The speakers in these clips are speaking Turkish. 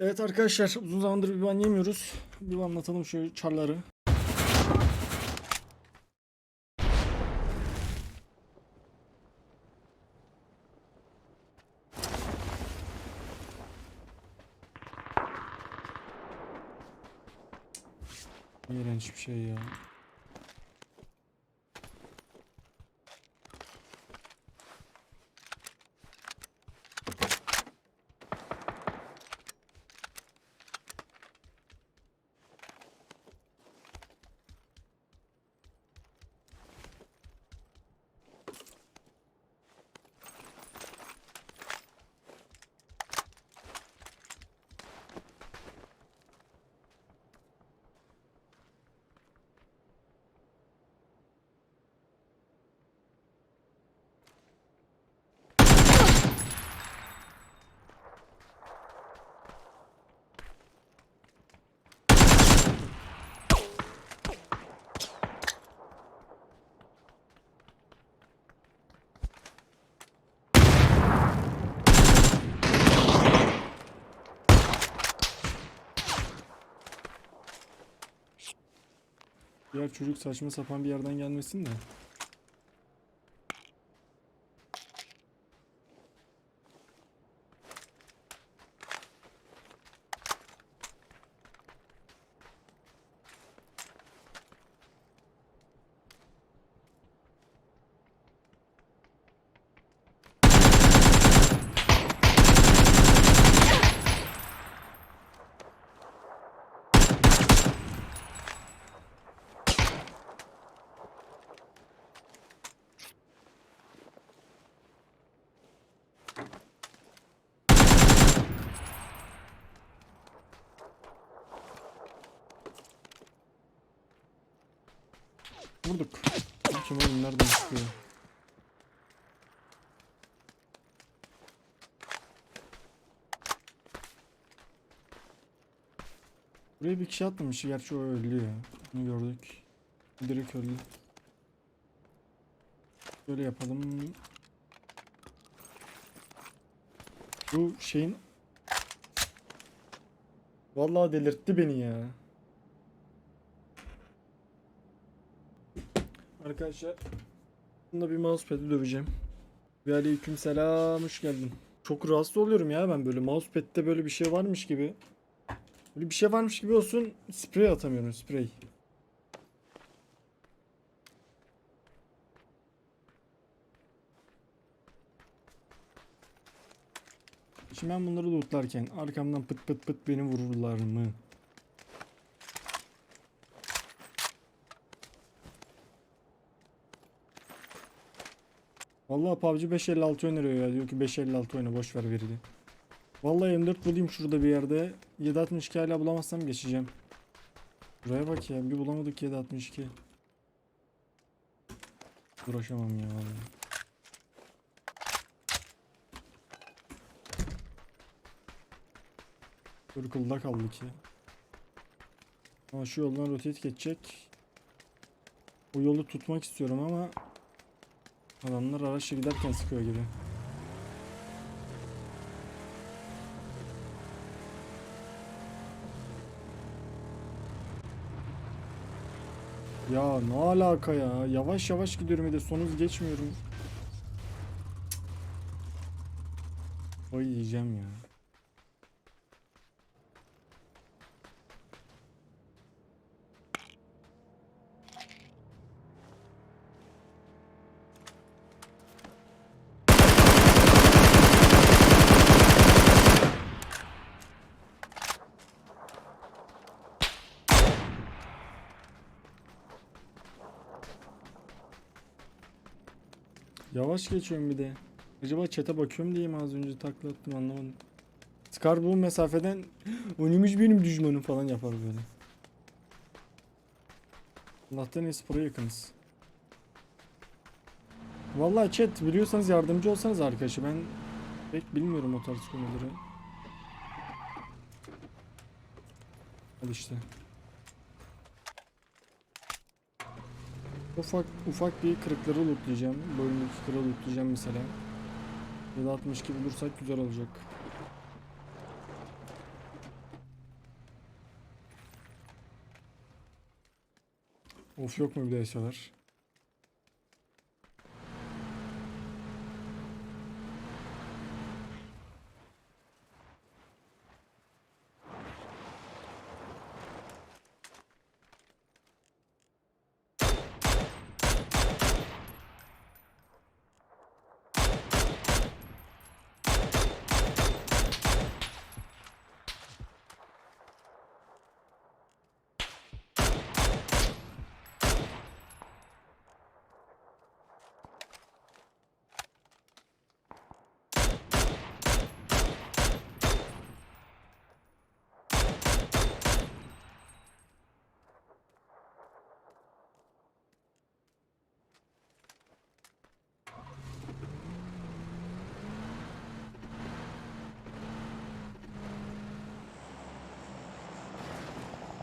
Evet arkadaşlar uzun zamandır bir ban yemiyoruz. Bir anlatalım şu çarları. İğrenç bir şey ya. Çocuk saçma sapan bir yerden gelmesin de. Vurduk. Kim oğlum nereden çıkıyor? Buraya bir kişi atmamış. Gerçi o öldü ya. Bunu gördük. Direkt öldü. Böyle yapalım. Bu şeyin Vallahi delirtti beni ya. Arkadaşlar bunda bir mousepad'i döveceğim. Ve aleyküm selam hoş geldin. Çok rahatsız oluyorum ya ben böyle mousepad'de böyle bir şey varmış gibi. Böyle bir şey varmış gibi olsun sprey atamıyorum sprey. Şimdi ben bunları lootlarken arkamdan pıt pıt pıt beni vururlar mı? Vallahi PUBG 556 öneriyor ya. Diyor ki 556 oyna boş ver verili. Vallahi M4 bulayım şurada bir yerde. 762 hala bulamazsam geçeceğim. Buraya bak ya bir bulamadık 762. Uğraşamam ya vallahi. Circle'da kaldık ya. Ama şu yoldan rotate geçecek. O yolu tutmak istiyorum ama Adamlar araçla giderken sıkıyor gibi. Ya ne alaka ya? Yavaş yavaş gidiyorum bir de sonuz geçmiyorum. Oy yiyeceğim ya. Yavaş geçiyorum bir de. Acaba chat'e bakıyorum diye mi az önce takla attım anlamadım. Scar bu mesafeden önümüz benim düşmanım falan yapar böyle. Allah'tan espora yakınız. Vallahi chat biliyorsanız yardımcı olsanız arkadaşı ben pek bilmiyorum o tarz konuları. Al işte. Ufak ufak bir kırıkları lootlayacağım. Bölümdeki kırığı lootlayacağım mesela. Ya da 62 bulursak güzel olacak. Of yok mu bir de eşyalar?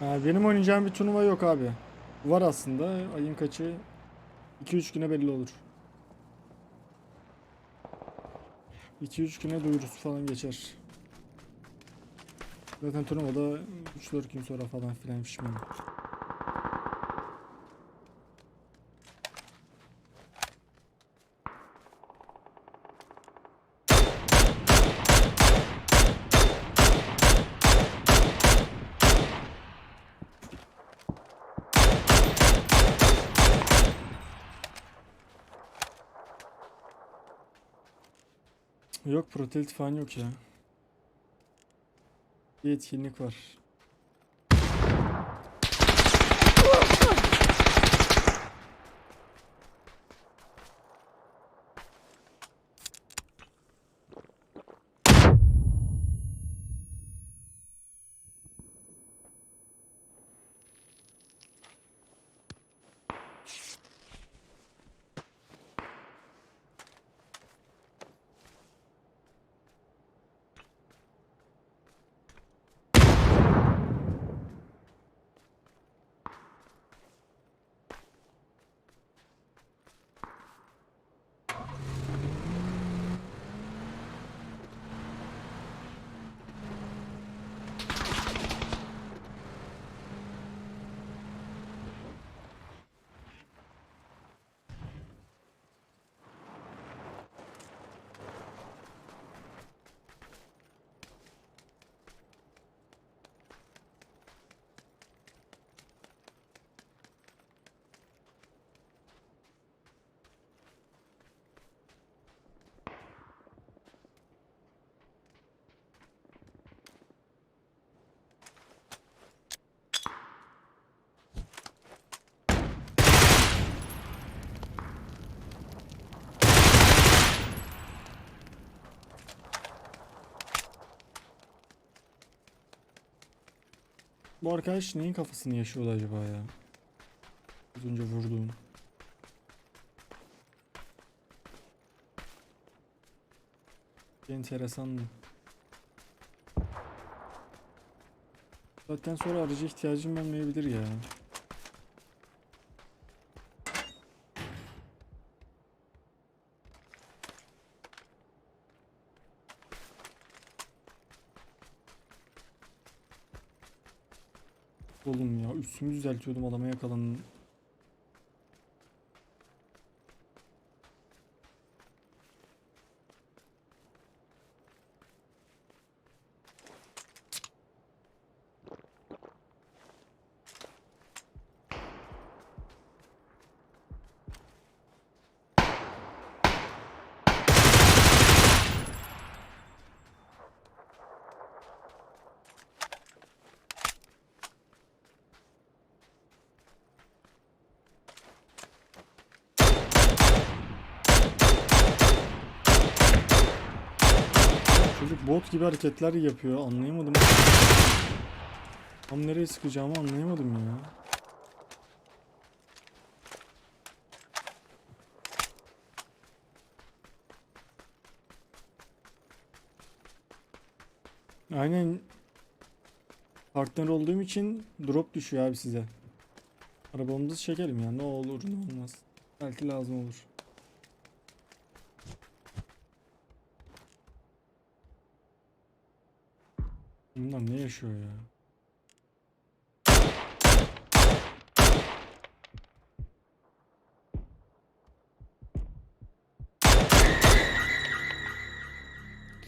Ha, benim oynayacağım bir turnuva yok abi. Var aslında. Ayın kaçı? 2-3 güne belli olur. 2-3 güne duyurusu falan geçer. Zaten turnuvada 3-4 gün sonra falan filan pişman. Yok protelit falan yok ya. Bir etkinlik var. Bu arkadaş neyin kafasını yaşıyordu acaba ya? Az önce vurduğum. Enteresandı. Zaten sonra aracı ihtiyacım olmayabilir ya. Oğlum ya üstümü düzeltiyordum adama yakalanın. Çocuk bot gibi hareketler yapıyor anlayamadım. Tam nereye sıkacağımı anlayamadım ya. Aynen partner olduğum için drop düşüyor abi size. Arabamızı çekelim ya ne olur ne olmaz. Belki lazım olur. Adam ne yaşıyor ya?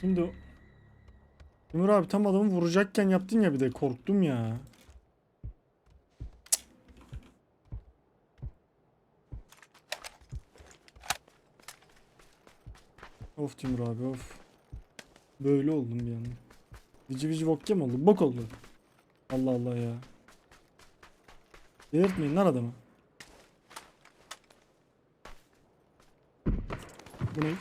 Kimdi o? Ömür abi tam adamı vuracakken yaptın ya bir de korktum ya. Of Timur abi of. Böyle oldum bir anda. Vici vici bokkem oldu. Bok oldu. Allah Allah ya. Delirtmeyin lan adamı. Bu ne?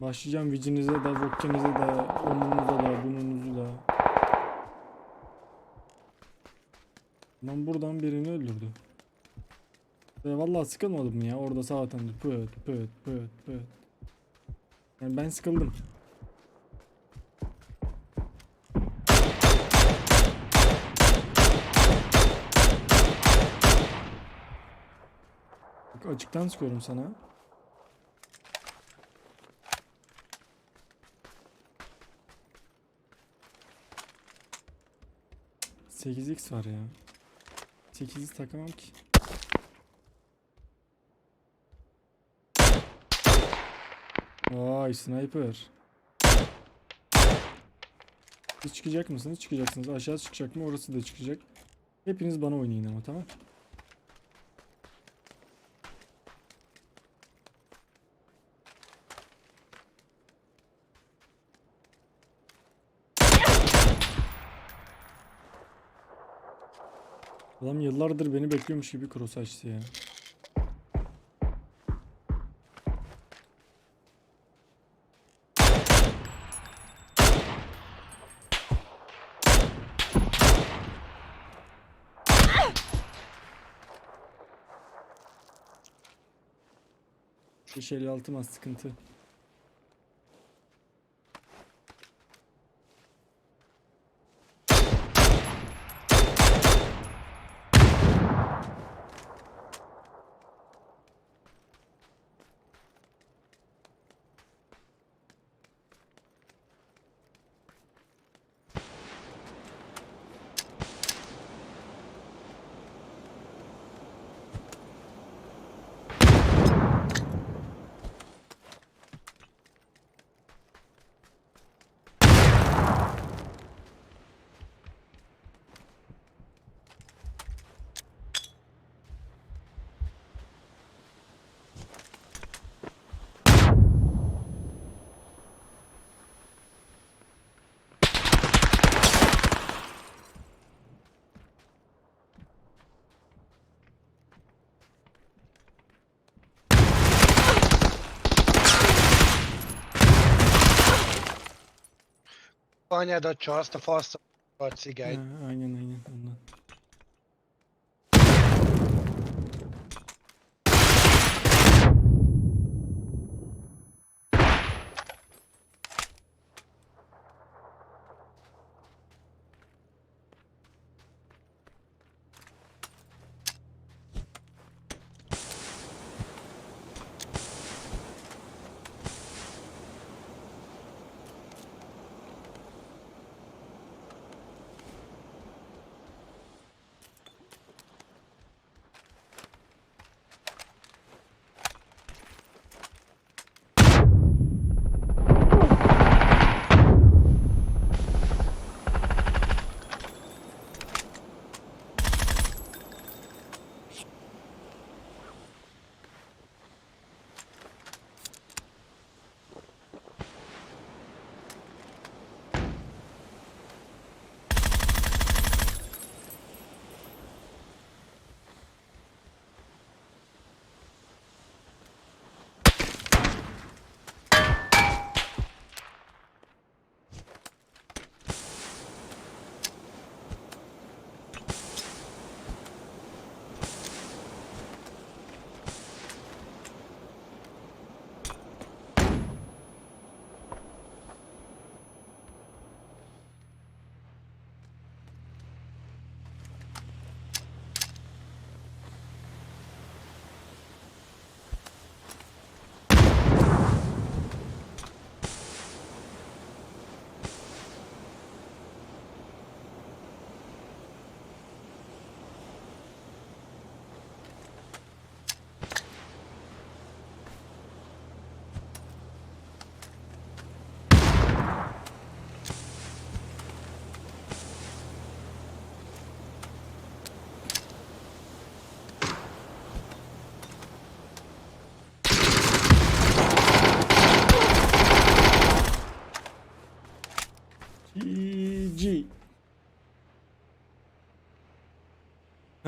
Başlayacağım vicinize de, vokkenize de, onunuza da, bununuzu da. Lan buradan birini öldürdü. Ve vallahi sıkılmadım ya orada atındı. Pöt pöt pöt pöt. Yani ben sıkıldım. Bak açıktan sıkıyorum sana. Sekiz x var ya. 8'i takamam ki. Vay sniper. Siz çıkacak mısınız? Çıkacaksınız. Aşağı çıkacak mı? Orası da çıkacak. Hepiniz bana oynayın ama tamam. Adam yıllardır beni bekliyormuş gibi cross açtı ya. Beş elli altı mas sıkıntı. Anya da Charles Foster var Ha, Sigay. aynen aynen ondan.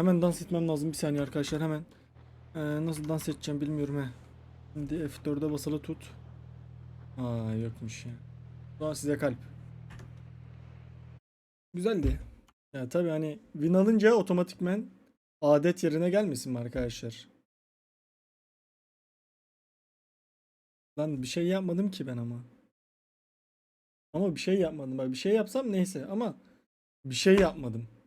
Hemen dans etmem lazım bir saniye arkadaşlar hemen. Ee, nasıl dans edeceğim bilmiyorum he. Şimdi F4'e basılı tut. Aa yokmuş ya. Şu size kalp. Güzeldi. Ya tabii hani win alınca otomatikmen adet yerine gelmesin mi arkadaşlar? Lan bir şey yapmadım ki ben ama. Ama bir şey yapmadım. Bak bir şey yapsam neyse ama bir şey yapmadım.